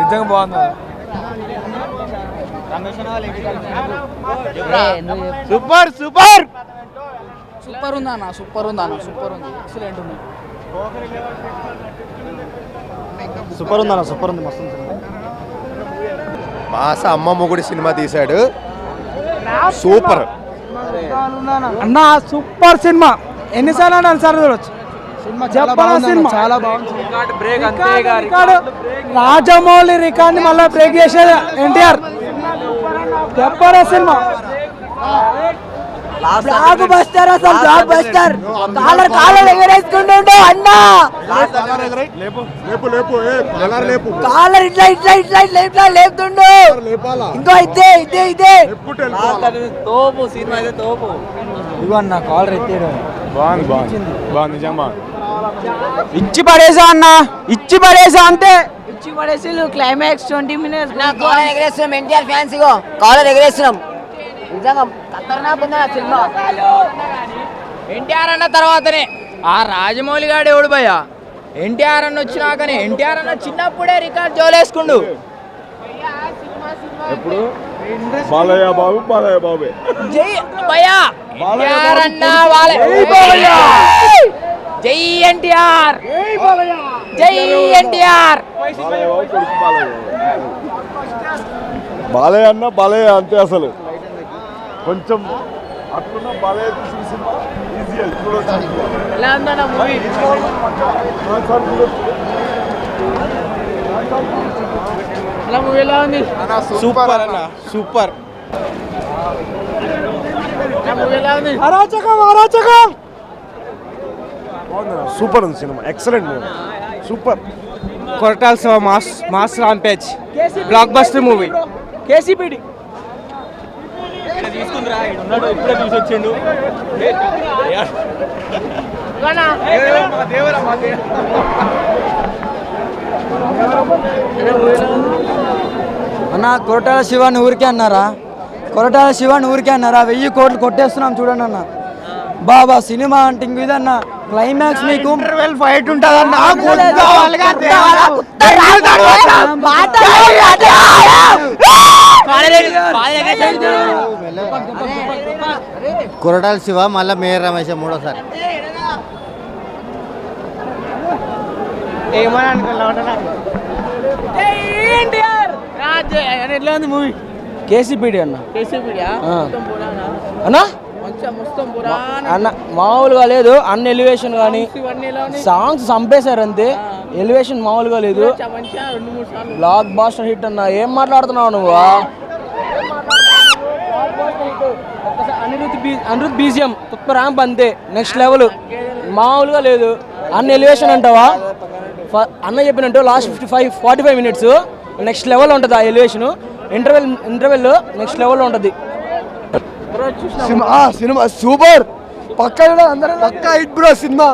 నిజంగా బాగుంది? Super super! Super ఉంది అన్న సూపర్ ఉంది అన్న సూపర్ ఉంది. ఎక్సలెంట్ ఉంది. సూపర్ ఉందన్న సూపర్ ఉంది మస్తు ఉంది మాస అమ్మ మొగుడి సినిమా తీశాడు. సూపర్. అన్న సూపర్ సినిమా. ఎన్నిసార్లు అంటే అన్నిసార్లు చూడొచ్చు. సినిమా చాలా బాగుంది రికార్డు రాజమౌళి రికార్డ్ మళ్ళీ బ్రేక్ చేసేది ఎన్టీఆర్ చెప్పాలా సినిమా. బ్లాక్ బస్టర్ అసలు బ్లాక్ బస్టర్ కాలర్ కాలర్ ఎగరేసుకుంటుండు అన్నా లేపు లేపు లేపు ఏ, కలర్ లేపు కాలర్ ఇట్లా ఇట్లా ఇట్లా ఇట్లా ఇట్లా లేపుతుండు లేపాలా ఇంకో ఇదే ఇదే ఇదే. తోపు సినిమా అయితే తోపు కాలర్ ఎత్తాడు బాగుంది బాగుంది. బాగుంది నిజంగా ఇచ్చి పడేసా అన్న? ఇచ్చి పడేసా అంతే ఇచ్చి పడేసి క్లైమాక్స్ ట్వంటీ మినిట్స్ కాలర్ ఎగరేస్తున్నాం ఎన్టీఆర్ ఫ్యాన్స్ ఇగో. కాలర్ ఎగరేస్తున్నాం. నిజంగా ఖతర్నాక్ ఉంది ఆ సినిమా? ఎన్టీఆర్ అన్న తర్వాతనే. ఆ రాజమౌళి గాడు ఎవడు భయ్య? ఎన్టీఆర్ అన్న వచ్చినాకనే. ఎన్టీఆర్ అన్న చిన్నప్పుడే రికార్డ్ జోలేసుకుండు. ఎప్పుడు? బాలయ్య బాబు బాలయ్య బాబే జై భయ్యా. ఎన్టీఆర్ అన్న వాళ్ళ జై ఎన్టీఆర్. జై ఎన్టీఆర్. బాలయ్య అన్న బాలయ్య అంతే అసలు. కొంచెం అట్లున్న బాలయ్య సినిమా ఈజీ మూవీ. ఎలా ఉంది? సూపర్ అన్న. సూపర్. అరాచకం అరాచకం! సూపర్ ఉంది cinema. Excellent movie super Koratala Siva mass mass rampage. Blockbuster movie KCPD అన్న కొరటాల శివాన్ని ఊరికే అన్నారా? కొరటాల శివాన్ని ఊరికే అన్నారా? వెయ్యి కోట్లు కొట్టేస్తున్నాం చూడండి అన్న. బాబా సినిమా అంటే ఇంక ఇదన్న. క్లైమాక్స్ మీకు ఫైట్ ఉంటుందన్న కొరటాల శివ మళ్ళీ మేయర్ రమేష్ మూడోసారి. ఏమని అనుకున్నా ఎట్లా ఉంది మూవీ? కేసీపీడి అన్న. కేసీపీడియా? అన్నా? అన్న మామూలుగా లేదు అన్న ఎలివేషన్ కానీ సాంగ్స్ చంపేశారు అంతే. ఎలివేషన్ మామూలుగా లేదు. బ్లాక్ బాస్టర్ హిట్ అన్న ఏం మాట్లాడుతున్నావు నువ్వు? అనిరుద్ధ్ బీ అనిరుద్ధ్ బీజిఎం కుప్ప ర్యాంప్ అంతే నెక్స్ట్ లెవెల్ మామూలుగా లేదు. అన్న ఎలివేషన్ అంటావా? అన్న చెప్పినట్టు last fifty five forty five minutes next level ఉంటుంది ఆ ఎలివేషన్ ఇంటర్వెల్ ఇంటర్వెల్ నెక్స్ట్ లెవెల్లో ఉంటుంది. సినిమా సూపర్. పక్క పక్క హిట్ బ్రో సినిమా.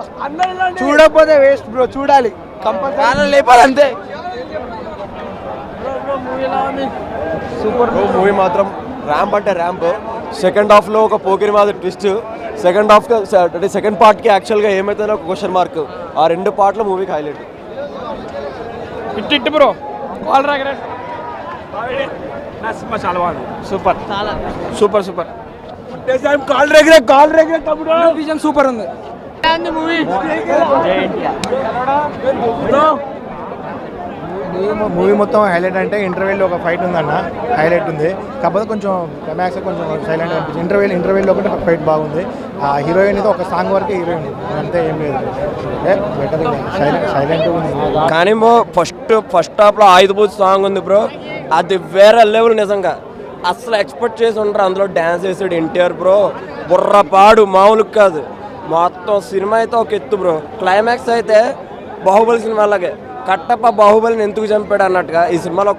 చూడకపోతే వేస్ట్ బ్రో చూడాలి. కంపల్సరీ లేపాలి అంతే సూపర్ మూవీ మాత్రం ర్యాంప్ అంటే ర్యాంప్ సెకండ్ హాఫ్లో ఒక పోకిరి మాదిరి ట్విస్ట్ సెకండ్ హాఫ్ అంటే సెకండ్ పార్ట్కి యాక్చువల్గా ఏమైతుందో ఒక క్వశ్చన్ మార్క్ ఆ రెండు పార్ట్ల మూవీకి హైలైట్ ఇట్ ఇట్ బ్రో. కాల్ రాగరెట్ సినిమా చాలా బాగుంది. సూపర్. Super super. కాల్ రెగ్రే కాల్ రెగ్రే తమ్ముడు. విజయం సూపర్ ఉంది. మూవీ. మూవీ మొత్తం హైలైట్ అంటే ఇంటర్వెల్లో ఒక ఫైట్ ఉందన్న హైలైట్ ఉంది. కాకపోతే కొంచెం క్లైమాక్స్ కొంచెం సైలెంట్ అనిపించింది. ఇంటర్వెల్ ఇంటర్వెల్లో ఒకటి ఫైట్ బాగుంది. ఆ హీరోయిన్ అయితే ఒక సాంగ్ వరకే హీరోయిన్ అంతే ఏం లేదు. బెటర్ సైలెంట్ సైలెంట్ ఉంది. కానీ బ్రో ఫస్ట్ ఫస్ట్ హాఫ్లో ఆయుధపూజ సాంగ్ ఉంది బ్రో అది వేరే లెవెల్ నిజంగా. అసలు ఎక్స్పెక్ట్ చేసి ఉంటారు అందులో డ్యాన్స్ చేసాడు ఎన్టీఆర్ బ్రో బుర్రపాడు మామూలు కాదు. మొత్తం సినిమా అయితే ఒక ఎత్తు బ్రో క్లైమాక్స్ అయితే బాహుబలి సినిమా అలాగే కట్టప్ప బాహుబలిని ఎందుకు చంపాడు అన్నట్టుగా ఈ సినిమాలో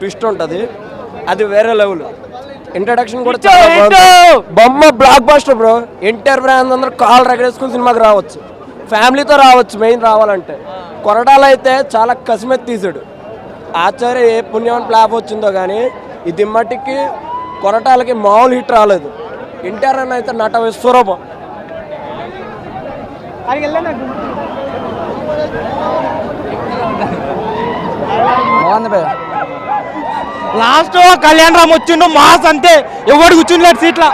ట్విస్ట్ ఉంటుంది. అది వేరే లెవెల్ ఇంట్రడక్షన్ కూడా. బొమ్మ blockbuster bro NTR brand అందరూ కాల్ రగడేసుకుని సినిమాకి రావచ్చు. ఫ్యామిలీతో రావచ్చు మెయిన్ రావాలంటే. కొరటాలు అయితే చాలా కసిమెత్తి తీసాడు. ఆచార్య ఏ పుణ్యం ప్లాప్ వచ్చిందో కానీ ఈ దిమ్మటికి కొరటాలకి మామూలు హిట్ రాలేదు. ఎన్టీఆర్ అని అయితే నట విశ్వరూపం. బాగుంది లాస్ట్ కళ్యాణ్ రామ్ వచ్చిండు మాస్ అంతే. ఎవడు కూర్చుండలేడు సీట్ల.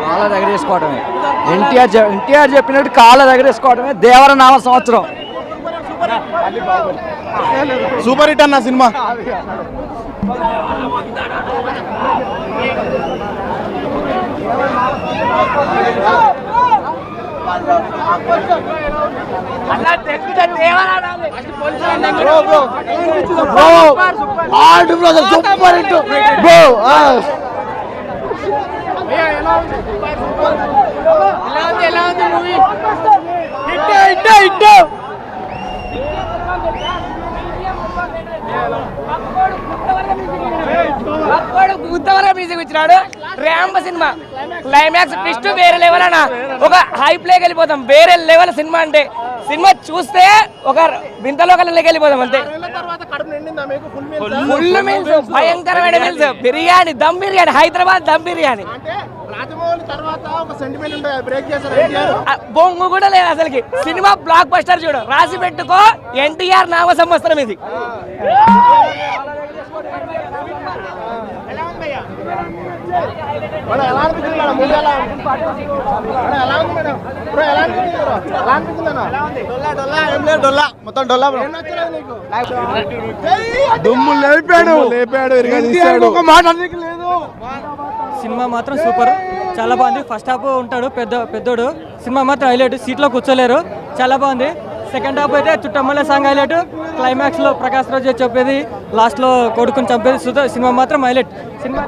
కాళ్ళ దగ్గరేసుకోవడమే ఎన్టీఆర్ ఎన్టీఆర్ చెప్పినట్టు కాళ్ళ దగ్గరేసుకోవడమే దేవర నామ సంవత్సరం. సూపర్ హిట్ అన్న సినిమా. సూపర్ హిట్ బ్రో ఉత్తవరం మ్యూజిక్ ఇచ్చినాడు ర్యాంబ సినిమా. క్లైమాక్స్ ట్విస్ట్ వేరే లెవెల్ అన్న. ఒక హై ప్లేకి వెళ్ళిపోతాం. వేరే లెవెల్ సినిమా అంటే. సినిమా చూస్తే ఒక వింతలో కళ్ళకి వెళ్ళిపోతాం అంతే. ఫుల్ మీల్స్ భయంకరమైన మీల్స్ బిర్యానీ దమ్ బిర్యానీ హైదరాబాద్ దమ్ బిర్యానీ. బొంగు కూడా లేదు అసలుకి. సినిమా బ్లాక్ బస్టర్ చూడు. రాసి పెట్టుకో ఎన్టీఆర్ నామ సంవత్సరం ఇది. మొత్తం డొల్లా దుమ్ము లేపాడు లేపాడు, ఇరగా ఎన్టీఆర్ తీశాడు. ఒక మాట అందుకు లేదు. సినిమా మాత్రం సూపర్. చాలా బాగుంది. ఫస్ట్ హాఫ్ ఉంటాడు పెద్ద పెద్దోడు. సినిమా మాత్రం హైలైట్ సీట్లో కూర్చోలేరు. చాలా బాగుంది. సెకండ్ హాఫ్ అయితే చుట్టమ్మల సాంగ్ హైలైట్ క్లైమాక్స్లో ప్రకాష్ రాజు చెప్పేది లాస్ట్లో కొడుకుని చంపేది సుధా- సినిమా మాత్రం హైలైట్. సినిమా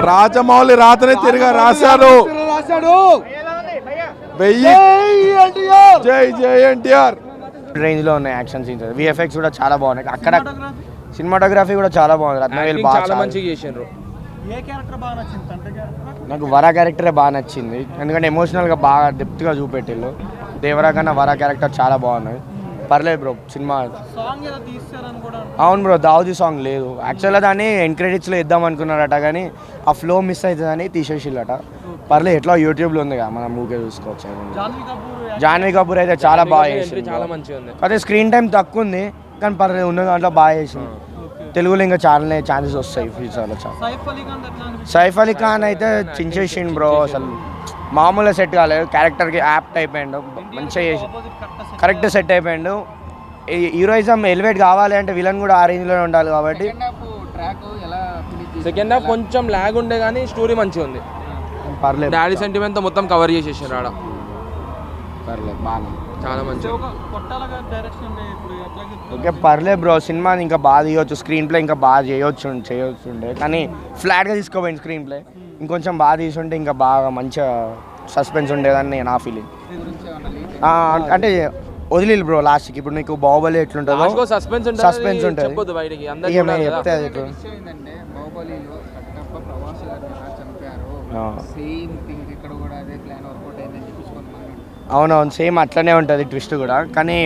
రాజమౌళి రాతనే తిరిగా రాశాడు. రాశాడు. వెయ్యి. జై జై ఎన్టీఆర్. రేంజ్లో ఉన్నాయి యాక్షన్ సీన్స్. విఎఫ్ఎక్స్ కూడా చాలా బాగున్నాయి. అక్కడ సినిమాటోగ్రఫీ కూడా చాలా బాగుంది. రత్నవేల్ బాగా మంచిగా చేసిండ్రు. నాకు వరా క్యారెక్టరే బాగా నచ్చింది. ఎందుకంటే ఎమోషనల్గా బాగా డెప్త్గా చూపెట్టిల్లు. దేవరా కన్నా వరా క్యారెక్టర్ చాలా బాగున్నది పర్లేదు బ్రో సినిమా. అవును బ్రో దావుది సాంగ్ లేదు. యాక్చువల్గా దాన్ని ఎండ్ క్రెడిట్స్లో ఇద్దాం అనుకున్నారట కానీ ఆ ఫ్లో మిస్ అవుతుందని తీసేసిల్లట పర్లేదు ఎట్లా యూట్యూబ్లో ఉంది కదా మనం ఊకే చూసుకోవచ్చు. జాన్వీ కపూర్ అయితే చాలా బాగా చేసింది చాలా మంచిగా ఉంది. అదే స్క్రీన్ టైం తక్కువ ఉంది కానీ పర్లేదు ఉన్న దాంట్లో బాగా చేసింది తెలుగులో ఇంకా చాలా ఛాన్సెస్ వస్తాయి ఫ్యూచర్లో చాలా. సైఫ్ అలీ ఖాన్ అయితే చించేసిండు బ్రో అసలు. మామూలుగా సెట్ కాలేదు. క్యారెక్టర్కి యాప్ట్ అయిపోయిండు. మంచిగా చేసి కరెక్ట్ సెట్ అయిపోయిండు. ఈ హీరోయిజం ఎలివేట్ కావాలి అంటే విలన్ కూడా ఆ రేంజ్లోనే ఉండాలి కాబట్టి. సెకండ్ హాఫ్ కొంచెం లాగ్ ఉండే కానీ స్టోరీ మంచిగా ఉంది. పర్లేదు. డాడీ సెంటిమెంట్తో మొత్తం కవర్ చేసేసారు ఆడ. పర్లేదు బాగా చాలా మంచిగా ఓకే పర్లేదు బ్రో సినిమా ఇంకా బాగా తీయొచ్చు స్క్రీన్ ప్లే ఇంకా బాగా చేయొచ్చు చేయొచ్చు ఉండే కానీ ఫ్లాట్గా తీసుకోపోయింది స్క్రీన్ ప్లే ఇంకొంచెం బాగా తీసుంటే ఇంకా బాగా మంచిగా సస్పెన్స్ ఉండేదని నా ఫీలింగ్ అంటే వదిలి బ్రో లాస్ట్కి ఇప్పుడు నీకు బాహుబలి ఎట్లుంటుందో సస్పెన్స్ ఉంటుంది. సస్పెన్స్ ఉంటుంది. చెప్తే అది. సేమ్ థింగ్ ఇక్కడ కూడా అదే ప్లాన్ వర్కౌట్ అయిందని అవునవును సేమ్ అట్లనే ఉంటుంది ట్విస్ట్ కూడా. కానీ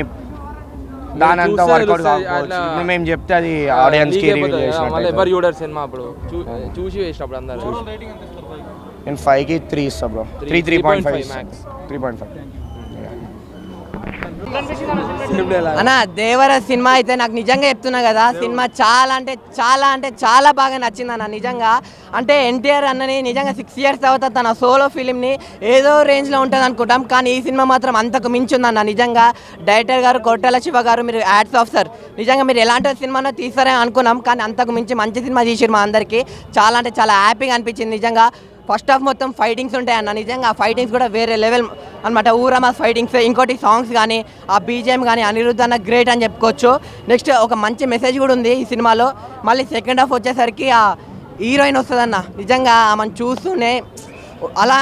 దాని అంతా వర్కౌట్ కాకపోవచ్చు. మేము చెప్తే అది ఆ, ఆడియన్స్కి నీకే రివీల్ చేసినట్టు ఎవరు చూడరు సినిమా అప్పుడు. చూ- చూసి వేసినప్పుడు అందరు. నేను ఫైవ్కి త్రీ ఇస్తా bro three three point five 3.5 max. Three point five అన్న దేవర సినిమా అయితే నాకు నిజంగా చెప్తున్నా కదా సినిమా చాలా అంటే చాలా అంటే చాలా బాగా నచ్చింది అన్న నిజంగా. అంటే ఎన్టీఆర్ అన్నని నిజంగా సిక్స్ ఇయర్స్ తర్వాత తన సోలో ఫిలింని ఏదో రేంజ్లో ఉంటుంది అనుకుంటాం కానీ ఈ సినిమా మాత్రం అంతకు మించిందన్న నిజంగా. డైరెక్టర్ గారు కొట్టాల శివ గారు మీరు యాడ్స్ ఆఫ్ సార్ నిజంగా మీరు ఎలాంటి సినిమానో తీస్తారని అనుకున్నాం కానీ అంతకు మించి మంచి సినిమా తీసిరు మా అందరికీ. చాలా అంటే చాలా హ్యాపీగా అనిపించింది నిజంగా. ఫస్ట్ హాఫ్ మొత్తం ఫైటింగ్స్ ఉంటాయి అన్న. నిజంగా ఆ ఫైటింగ్స్ కూడా వేరే లెవెల్ అనమాట ఊరమా ఫైటింగ్స్ ఇంకోటి సాంగ్స్ కానీ ఆ బీజిఎం కానీ అనిరుద్ధ్ అన్న గ్రేట్ అని చెప్పుకోవచ్చు. నెక్స్ట్ ఒక మంచి మెసేజ్ కూడా ఉంది ఈ సినిమాలో. మళ్ళీ సెకండ్ హాఫ్ వచ్చేసరికి ఆ హీరోయిన్ వస్తుందన్న. నిజంగా ఆమెను చూస్తూనే అలా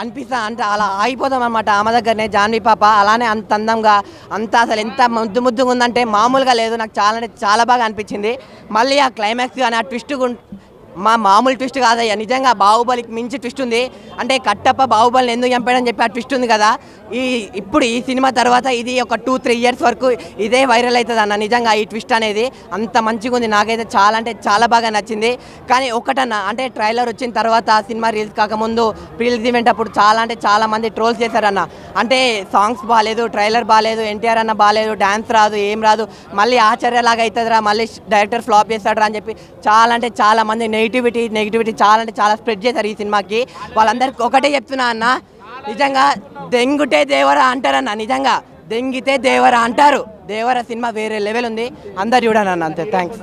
అనిపిస్తా అంటే అలా ఆగిపోతాం అనమాట ఆమె దగ్గరనే జాన్వీ పాప అలానే అంత అందంగా అంత అసలు ఎంత ముద్దు ముద్దుగా ఉందంటే మామూలుగా లేదు. నాకు చాలా అంటే చాలా బాగా అనిపించింది. మళ్ళీ ఆ క్లైమాక్స్ కానీ ఆ ట్విస్ట్ మా మామూలు ట్విస్ట్ కాదయ్యా. నిజంగా బాహుబలికి మించి ట్విస్ట్ ఉంది. అంటే కట్టప్ప బాహుబలిని ఎందుకు చంపాడని చెప్పి ఆ ట్విస్ట్ ఉంది కదా. ఈ ఇప్పుడు ఈ సినిమా తర్వాత ఇది ఒక టూ త్రీ ఇయర్స్ వరకు ఇదే వైరల్ అవుతుంది అన్న నిజంగా ఈ ట్విస్ట్ అనేది. అంత మంచిగా ఉంది. నాకైతే చాలా అంటే చాలా బాగా నచ్చింది. కానీ ఒకటన్న అంటే ట్రైలర్ వచ్చిన తర్వాత సినిమా రిలీజ్ కాకముందు రిలీజ్ ఈవెంట్ అప్పుడు చాలా అంటే చాలా మంది ట్రోల్స్ చేశారన్న. అంటే సాంగ్స్ బాగాలేదు ట్రైలర్ బాగాలేదు ఎన్టీఆర్ అన్న బాగాలేదు డ్యాన్స్ రాదు ఏం రాదు. మళ్ళీ ఆశ్చర్యలాగా అవుతుందిరా మళ్ళీ డైరెక్టర్ ఫ్లాప్ చేస్తాడరా అని చెప్పి చాలా అంటే చాలా మంది నెగిటివిటీ నెగిటివిటీ చాలా అంటే చాలా స్ప్రెడ్ చేశారు ఈ సినిమాకి. వాళ్ళందరికీ ఒకటే చెప్తున్నా అన్న నిజంగా దెంగుటే దేవరా అంటారన్న నిజంగా దెంగితే దేవరా అంటారు. దేవర సినిమా వేరే లెవెల్ ఉంది. అందరు చూడండి అంతే థ్యాంక్స్